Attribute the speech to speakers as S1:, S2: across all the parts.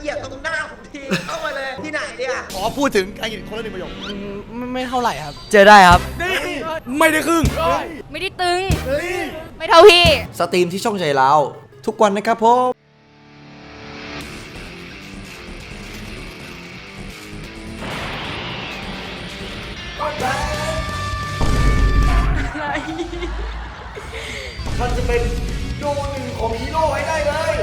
S1: เหยียบตรงหน้าผมทีเข้ามาเลยที่ไหนเนี่ย
S2: ขอพูดถึงการกินคนละหนึ่งประโยค
S3: ไม่ไม่เท่าไหร่ครับ เจอได้ครับ
S2: นี่ไม่ได้ครึ่ง
S4: ไม่ได้ตึง
S2: เฮ้ย
S4: ไม่เท่าพี่
S2: สตรีมที่ช่องใจเราทุกวันนะครับผมมันจะเป็นโดหนึ่งของฮีโร่ให้ได้เลย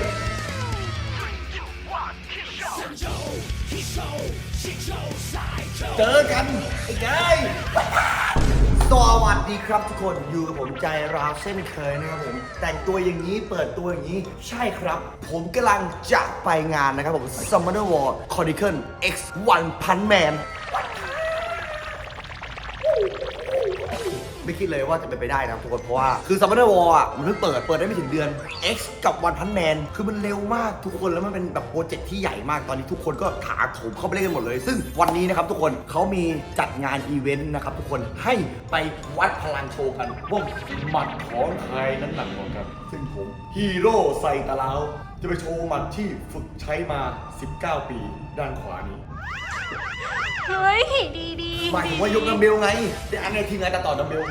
S2: เจอกันไอ้ไงสวัสดีครับทุกคนอยู่กับผมใจราวเส้นเคยนะครับผมแต่งตัวอย่างนี้เปิดตัวอย่างนี้ใช่ครับ ผมกำลังจะไปงานนะครับผม Summoner War Chronicle X 1000 Man ไม่คิดเลยว่าจะเป็นไปได้นะทุกคนเพราะว่าคือ Summoner War อะมันเพิ่งเปิดเปิดได้ไม่ถึงเดือน X กับ One Punch Man คือมันเร็วมากทุกคนแล้วมันเป็นแบบโปรเจกต์ที่ใหญ่มากตอนนี้ทุกคนก็ถาโถมเข้าไปเล่นกันหมดเลย ซึ่งวันนี้นะครับทุกคนเขามีจัดงานอีเวนต์นะครับทุกคนให้ไปวัดพลังโชว์กันว่าหมัดของใครนั้นหนักกว่ากันซึ่งผมฮีโร่ไซตาลาวจะไปโชว์หมัดที่ฝึกใช้มา 19 ปี ด้านขวานี้
S4: เฮ้ยดีดี
S2: หมายถึงว่ายกดัมเบลไงเดี๋ยวอันไงทีมงานจะต่อดัมเบล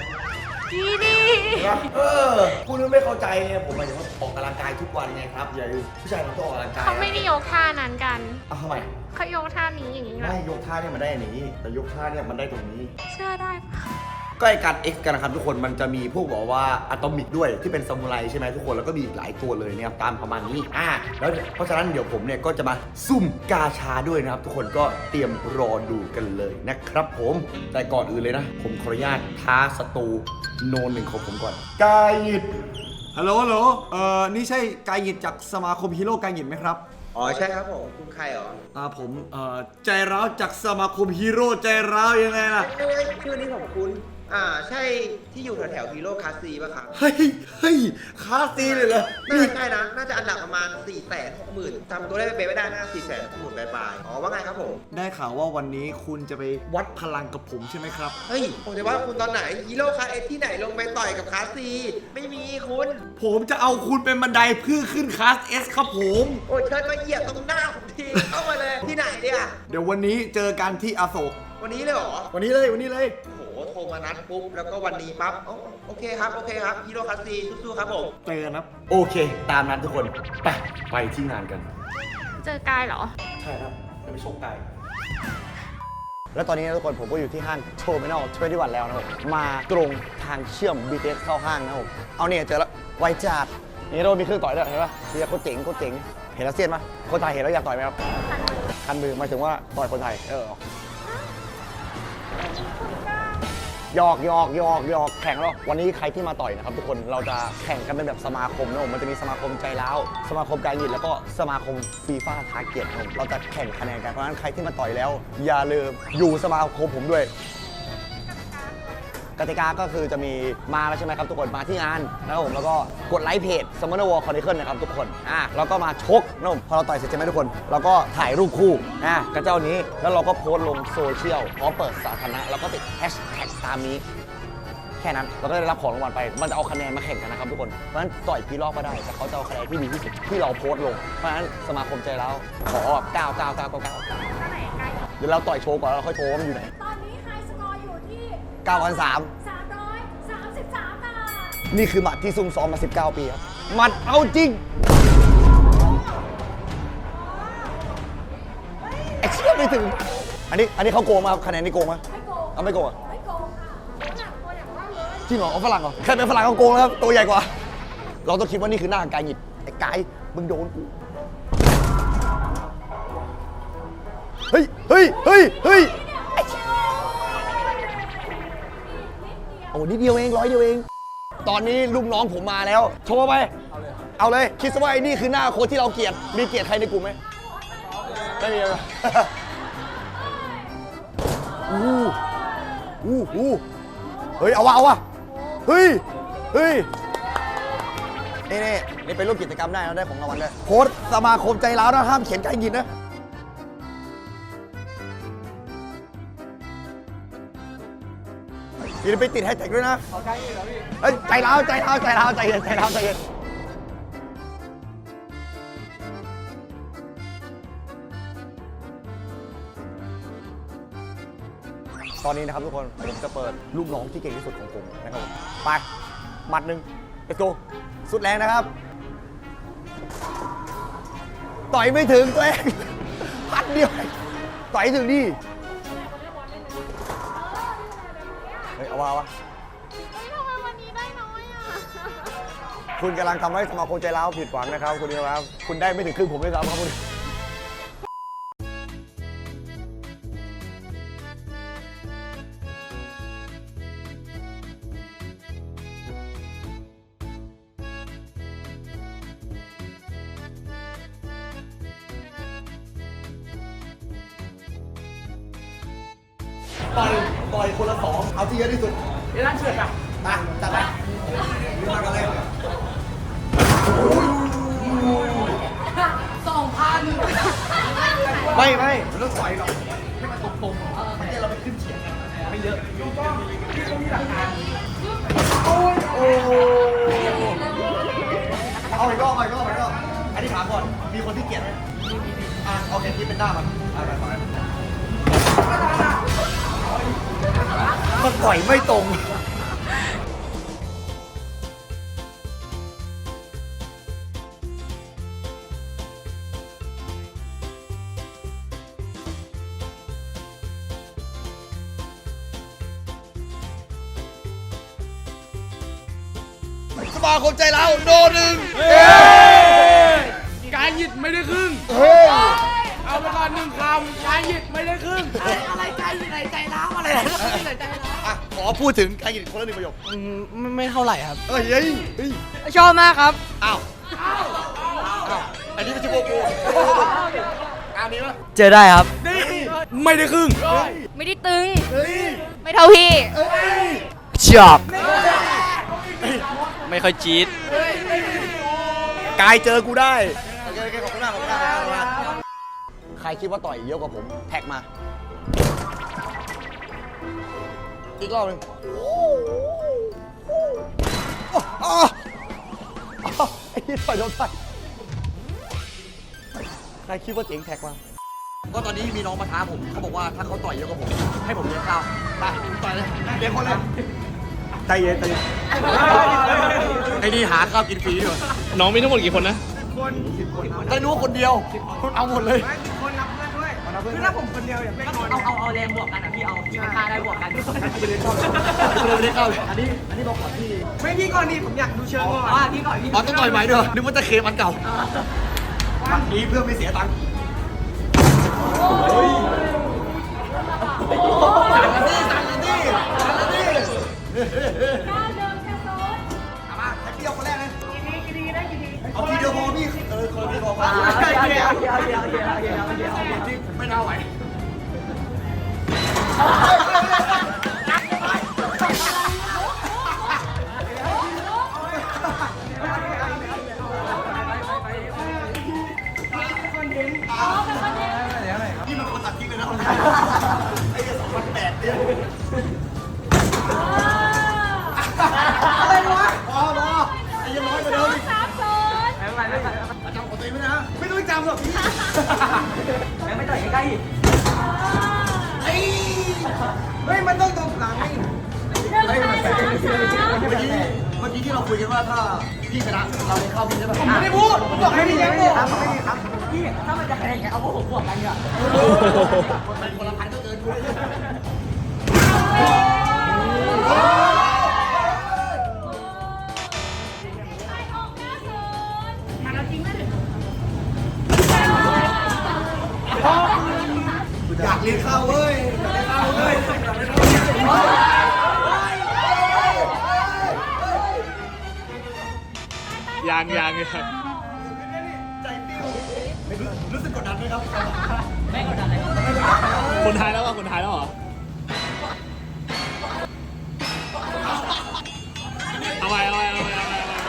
S4: ดีดี
S2: เออคุณไม่เข้าใจไงผมหมายถึงว่าออกกำลังกายทุกวันไงครับอย่าลืมผู้ชายเราต้องออกกำลังกาย
S4: เขาไม่ได้ยกท่านั้นกัน
S2: อ้าวทำไม
S4: เขายกท่านี้อย่างนี้เหรอ
S2: ไม่ยกท่าเนี่ยมันได้อันนี้ แต่ยกท่าเนี่ยมันได้ตรงนี้
S4: เชื่อได้ปะ
S2: ก็ไอการ X กันนะครับทุกคนมันจะมีพวกบอกว่าอะตอมิกด้วยที่เป็นซามูไรใช่ไหมทุกคนแล้วก็มีอีกหลายตัวเลยเนี่ยตามประมาณนี้อ่าแล้วเพราะฉะนั้นเดี๋ยวผมเนี่ยก็จะมาซุ่มกาชาด้วยนะครับ ทุกคนก็เตรียมรอดูกันเลยนะครับผมแต่ก่อนอื่นเลยนะ ผมขออนุญาตท้าศัตรูโนนหนึ่งของผมก่อนกายหยิด
S5: ฮัลโหลฮัลโหลเอ่อนี่ใช่กายหยิดจากสมาคมฮีโร่กายหยิดไหมครับ
S1: อ๋อใช่ครับผมคุณใครเหรอ
S5: อ่าผมเอ่อใจร้าวจากสมาคมฮีโร่ใจร้าวยังไงล่ะ
S1: เอ้ยชื่อนี้ของคุณ อ่าใช่ที่อยู่แถวๆฮีโร่คาซีป่ะครับ
S5: เฮ้ยเฮ้ยคาซีเลยเหรอ
S1: น่าจะใช่นะ น่าจะอันดับประมาณ4ี่แสนหกหมื่นจำตัวเลขไม่ได้นะสี่แสนหกหมื่นปลายๆอ๋อว่าไงครับผม
S5: ได้ข่าวว่าวันนี้คุณจะไปวัดพลังกับผมใช่ไหมครับ
S1: เฮ้ยผมจะว่าคุณตอนไหนฮีโร่คาเอสที่ไหนลงไปต่อยกับคาซี ไม่มีคุณ
S5: ผมจะเอาคุณเป็นบันไดเพื่อขึ้นคลาส S ครับผม
S1: โอ้ยเชิญมาเหยียบตรงหน้าผมทีเข้ามาเลยที่ไหนเนี่ย
S5: เดี๋ยววันนี้เจอกันที่อโศก
S1: วันนี้เลยเหรอ
S5: วันนี้เลยวันนี้เลย
S1: โอ้โหโทรมานัดปุ๊บแล้วก็วันนี้ปั๊บอ๋อโอเคครับโอเคครับฮีโร่คาซีสู้ๆครับผม
S5: เจอกันนะ
S2: โอเค ตามนั้นทุกคน ไป ไปที่งานกัน
S4: เจอกายเหรอ
S2: ใช่ครับจะไปชกไก่แล้วตอนนี้นะทุกคนผมก็อยู่ที่ห้างโชว์มินอล21แล้วนะครับ มาตรงทางเชื่อม BTS เข้าห้างนะครับผมเอาเนี่ยเจอแล้วไวจัดนี่เรามีเครื่องต่อยด้วยเห็นปะเฮียโคตรเจ๋งโคตรเจ๋งเห็นแล้วเซียนปะคนไทยเห็นแล้วอยากต่อยไหมครับคันมือหมายถึงว่าต่อยคนไทยเออ หยอกหยอกหยอกหยอกแข่งแล้ววันนี้ใครที่มาต่อยนะครับทุกคนเราจะแข่งกันเป็นแบบสมาคมนะผมมันจะมีสมาคมใจร้าวสมาคมการยินแล้วก็สมาคมฟีฟ่าทาเกียรติผมเราจะแข่งคะแนนกันเพราะฉะนั้นใครที่มาต่อยแล้ว อย่าลืมอยู่สมาคมผมด้วย กติกาก็คือจะมีมาแล้วใช่ไหมครับทุกคนมาที่งานนะครับผมแล้วก็กดไลค์เพจ Summoner War Chronicle นะครับทุกคนอะแล้วก็มาชกนะครับผมพอเราต่อยเสร็จใช่ไหมทุกคนเราก็ถ่ายรูปคู่อะกับเจ้านี้แล้วเราก็โพสต์ลงโซเชียลพร้อมเปิดสาธารณะแล้วก็ติดแฮชแท็กตามนี้แค่นั้นเราก็ได้รับของรางวัลไป มันจะเอาคะแนนมาแข่งกันนะครับทุกคน เพราะฉะนั้นต่อยกี่รอบก็ได้ แต่เขาจะเอาคะแนนที่ดีที่สุดที่เราโพสต์ลง เพราะฉะนั้นสมาคมใจแล้วขอแบบ9 9 9 9 9เดี๋ยวเราต่อยโชว์ก่อนแล้วเราค่อยโชว์ว่ามันอยู่ไหน 9,300
S6: 333บาท
S2: นี่คือหมัดที่ซุ่มซ้อมมา 19 ปีครับ หมัดเอาจริง ไอ้เชี่ยไม่ถึง อันนี้อันนี้เขาโกงมาคะแนนนี่โกงไหม
S6: ไม่โกง
S2: เอาไม่โกงอะ
S6: ไม่โกงค่ะน้ำหนักตัอย่างว่าเลย
S2: จริงเหรอเอาฝรั่งเหรอใครเป็นฝรั่งเขาโกงแล้วครับตัวใหญ่กว่า เราต้องคิดว่านี่คือหน้ากายหยิดไอ้กายมึงโดนกู เฮ้ยเฮ้ยเฮ้ยเฮ้ย อ้นิดเดียวเองร้อยเดียวเอง ตอนนี้ลูกน้องผมมาแล้วโชว์ไป เอาเลย คิดซะว่าไอ้นี่คือหน้าโค้ชที่เราเกลียด มีเกลียดใครในกลุ่มไหมไม่มีเลยอู้อู้อู้เฮ้ย เอาวะเอาวะเฮ้ย เฮ้ย นี่นี่นี่ไปร่วมกิจกรรมได้แล้วได้ของรางวัลด้วยโค้ดสมาคมใจร้าวนะห้ามเขียนไกด์ยินนะ อย่าไปติดแฮชแท็กด้วยนะใจร้าวใจร้าวใจร้าวใจเย็นใจร้าวใจเย็นตอนนี้นะครับทุกคนผมจะเปิดลูกน้องที่เก่งที่สุดของผมนะครับผมไปหมัดหนึ่ง let's go สุดแรงนะครับ ต่อยไม่ถึงตัวเองพัดเดียว ต่อยถึงดิ เฮ้ยเอาวะเอาวะ
S4: เฮ้ยทำไมวันนี้ได้น้อยอะ
S2: คุณกำลังทำให้สมาคมใจร้าวผิดหวังนะครับคุณนิวครับ คุณได้ไม่ถึงครึ่งผมด้วยซ้ำครับคุณ ต่อยต่อยคนละสองเอาที่เยอะที่สุดเดี๋ยวนั่นเฉื่อยป่ะมาจัดไปยืนมากันเลยสองพันไม่ไม่มันต้องต่อยหรอกให้มันตรงๆมันจะเราไปขึ้นเฉียงกันไม่เยอะที่เขามีหลักการโอ้ยโอ้เอาอีกรอบเอาอีกรอบเอาอีกรอบอันนี้ถามก่อนมีคนที่เกลียดไหมอะโอเคที่เป็นหน้ามันอะไปต่อย มันต่อยไม่ตรง สมาคมใจเราโดนหนึ่ง
S3: กายหยิดไม่ได้ครึ่ง
S2: เฮ้ ย
S3: เอาไปก่อนหนึ่งคำกายหยิดไม่ได้ครึ่งอะไรกายหยิดอะไรใจร้าวอะไรใจร้าว
S2: อะขอพูดถึงการยิงคนละหนึ่งประโยค
S3: ไม่ไม่เท่าไหร่ครับ
S2: เฮ้ยเฮ้ยเฮ้ย
S3: ชอบมากครับ
S2: อ้าวอ้าวอันนี้ไม่ใช่โกโก้อันนี้วะ
S3: เจอได้ครับไม่ได้ครึ่ง
S4: ไม่ได้ตึง
S2: เฮ้ย
S4: ไม่เท่าพี่
S2: เฮ้ย
S3: ชอบไม่ค่อยจี๊ด
S2: กายเจอกูได้โอเคโอเคขอบคุณมากขอบคุณมาก รคิดว่าต่อยเยอะกว่าผม แท็กมา อีกรอบหนึงอ้าวอ้าวไอ้ที่ต่อยโดนต่อยใครคิดว่าเจ๋งแท็กมา ก็ตอนนี้มีน้องมาท้าผมเขาบอกว่าถ้าเขาต่อยเยอะกว่าผม ให้ผมเลี้ยงข้าวไปต่อยเลยเลี้ยงคนเลยใจเย็นใจเย็นไอ้นี่หาข้าวกินฟรีด้วย
S3: น้องมีทั้งหมดกี่คนนะ
S2: ได้รู้ว่าคนเดียวคุณเอาหมดเลย
S7: คือถ้าผมคนเดียวอย่างเอาเอาเอาแรงบวกกันอะพี่เอาพี่ค่าได้บวกกัน
S2: ไม่ได้เข้าเลยอันนี้อันนี้บอกก่อนที่
S7: ไม่พี่ก่อนดิผมอยากดูเชิงก่อนว่าพี่ก่อนพี่
S2: อ๋อต้องต่อยไหมด้วยนึกว่าจะเคมอันเก่าวันนี้เพื่อไม่เสียตังค์สั่งกันดิสั่งกันดิสั่งกันดิ ทีพอพอไม่น่าไหว ก
S7: ล้ๆอีก
S2: เฮ้ยมันต้องตรงหลังนี่
S6: หนึ่งแปดสามสาม
S2: เมื่อกี้เมื่อกี้ที่เราคุยกันว่าถ้าพี่ชนะเราได้เข้าพี่ใช่ไหม
S7: ผมไม่ได้พูดผมบอกให้พี่เลี้ยงบวกครับไม่มีครับพี่ถ้ามันจะแข่งกันเอาพวกผมบวกกันดีกว่า
S2: มันคนละพันก็เกินกูาวยา
S3: งยางเลย
S2: ใจปิ้วรู้รู้สึกกดดันไหมครับ
S3: คนไทยแล้วอะคนไทยแล้วเหรอ เอาไปเอาไปเอาไปเอาไปเอา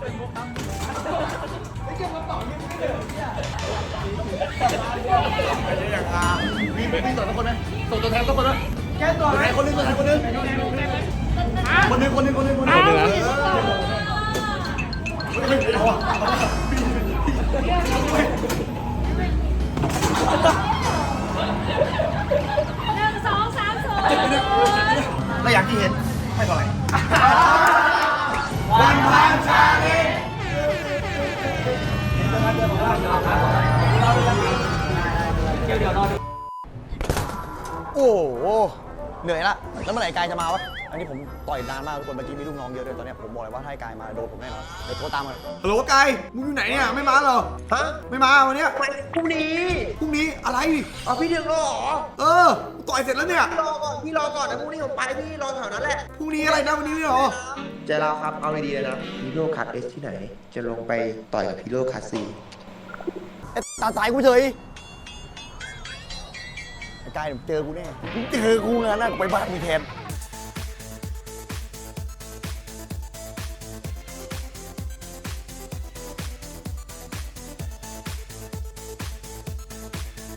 S3: ไป
S2: มีมีส่งตัวคนไหมส่งตัวแทนตัวคนไหมแค่ตัวแทนคนหนึงตัวแทนคนหนึง คนหนึงคนหนึงคนหนึงคนหนึง
S3: เอาไปแล้ว
S2: เฮ้ยไม่เอาอะ เหนื่อยละแล้วเมื่อไหร่กายจะมาวะอันนี้ผมต่อยนานมากทุกคนเมื่อกี้มีลูกน้องเยอะด้วยตอนเนี้ยผมบอกเลยว่าถ้าให้กายมาโดนผมแน่นอนเดี๋ยวโทรตามมัน
S5: ฮัลโหลกายมึงอยู่ไหนเนี่ยไม่มาเหรอ
S1: ฮะ
S5: ไม่มาวันเนี้ย
S1: ไปพรุ่งนี้
S5: พรุ่งนี้อะไร
S1: เอาพี่ถึงรอเหรอ
S5: เออกูต่อยเสร็จแล้วเนี่ย
S1: พี่รอก่อนพี่รอก่อนนะพรุ่งนี้ผมไปพี่รอแถวนั้นแหละ
S5: พรุ่งนี้อะไรนะวันนี้ไม่เหรอ
S1: ใจเราครับเอาดีๆเลยนะฮีโร่คัทเอสที่ไหน จะลงไปต่อยกับฮีโร่คัทซี
S2: เอ๊ะตาสายกูเฉยไอ้ กายเดี๋ยวเจอกูแน่มึงเจอกูงานหน้ากูไปบ้านมีแทน